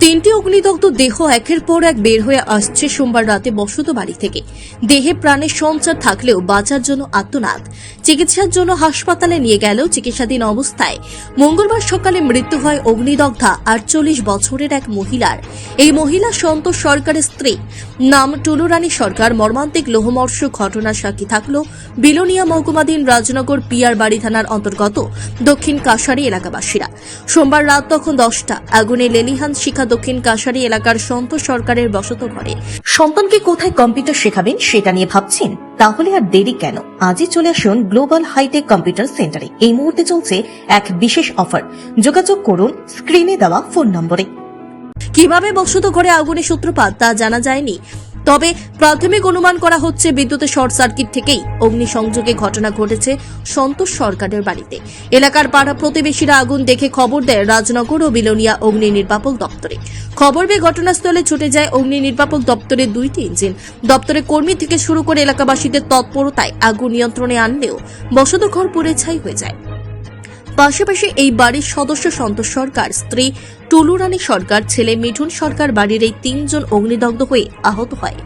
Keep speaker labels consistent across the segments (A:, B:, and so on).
A: তিনটি অগ্নিদগ্ধ দেহ একের পর এক বের হয়ে আসছে সোমবার রাতে বসত বাড়ি থেকে। দেহে প্রাণের সঞ্চার থাকলেও বাঁচার জন্য আত্মনাদ। চিকিৎসার জন্য হাসপাতালে নিয়ে গেলেও চিকিৎসাধীন অবস্থায়। মঙ্গলবার সকালে মৃত্যু হয় অগ্নিদগ্ধা, আটচল্লিশ বছরের এক মহিলার। এই মহিলা সন্তোষ সরকারের স্ত্রী। নাম টুলুরানী সরকার। মর্মান্তিক লোহমর্ষ ঘটনার সাক্ষী থাকল বিলোনিয়া মহকুমাধীন রাজনগর পিয়ার বাড়ি থানার অন্তর্গত দক্ষিণ কাশারি এলাকাবাসীরা। সোমবার রাত তখন দশটা। আগুনে লেলিহান শিখা দক্ষিণ কাশারি এলাকার সন্তোষ সরকারের বসত ঘরে।
B: সন্তানকে কোথায় কম্পিউটার শেখাবেন সেটা নিয়ে ভাবছেন? তাহলে আর দেরি কেন? আজই চলে আসুন গ্লোবাল হাইটেক কম্পিউটার সেন্টারে। এই মুহূর্তে চলছে এক বিশেষ অফার। যোগাযোগ করুন, স্ক্রিনে দেওয়া ফোন নম্বরে।
A: কীভাবে বসত ঘরে আগুনের সূত্রপাত তা জানা যায়নি। তবে প্রাথমিক অনুমান করা হচ্ছে বিদ্যুতের শর্ট সার্কিট থেকেই অগ্নিসংযোগে ঘটনা ঘটেছে সন্তোষ সরকারের বাড়িতে। এলাকার পাড়া প্রতিবেশীরা আগুন দেখে খবর দেয় রাজনগর ও বিলোনিয়া অগ্নি নির্বাপক দপ্তরে। খবর পেয়ে ঘটনাস্থলে ছুটে যায় অগ্নি নির্বাপক দপ্তরের দুইটি ইঞ্জিন। দপ্তরের কর্মী থেকে শুরু করে এলাকাবাসীদের তৎপরতায় আগুন নিয়ন্ত্রণে আনলেও বসত ঘর পুড়ে ছাই হয়ে যায়। পাশাপাশি এই বাড়ির সদস্য সন্তোষ সরকার, স্ত্রী টুলুরানী সরকার, ছেলে মিঠুন সরকার বাড়ির এই তিনজন অগ্নিদগ্ধ হয়ে আহত হয়।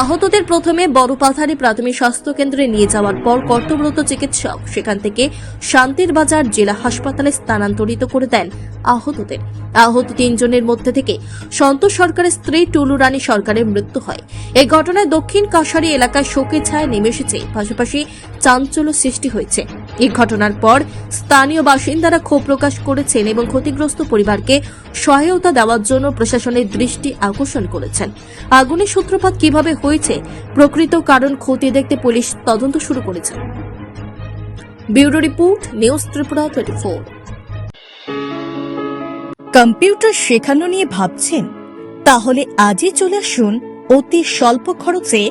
A: আহতদের প্রথমে বড় পাথারে প্রাথমিক স্বাস্থ্য কেন্দ্রে নিয়ে যাওয়ার পর কর্তব্যরত চিকিৎসক সেখান থেকে শান্তির বাজার জেলা হাসপাতালে স্থানান্তরিত করে দেন আহতদের। আহত তিনজনের মধ্যে থেকে সন্তোষ সরকারের স্ত্রী টুলু রানী সরকারের মৃত্যু হয়। এই ঘটনায় দক্ষিণ কাশারি এলাকায় শোকের ছায়া নেমে এসেছে। পাশাপাশি চাঞ্চল্য সৃষ্টি হয়েছে। এই ঘটনার পর স্থানীয় বাসিন্দারা ক্ষোভ প্রকাশ করেছেন এবং ক্ষতিগ্রস্ত পরিবারকে সহায়তা দেওয়ার জন্য প্রশাসনের দৃষ্টি আকর্ষণ করেছেন। আগুনের সূত্রপাত কীভাবে হয়েছে, প্রকৃত কারণ খতিয়ে দেখতে পুলিশ তদন্ত শুরু করেছে। Bureau report, news Tripura twenty
B: computer শেখানো নিয়ে ভাবছেন? তাহলে আজই চলে আসুন অতি স্বল্প খরচে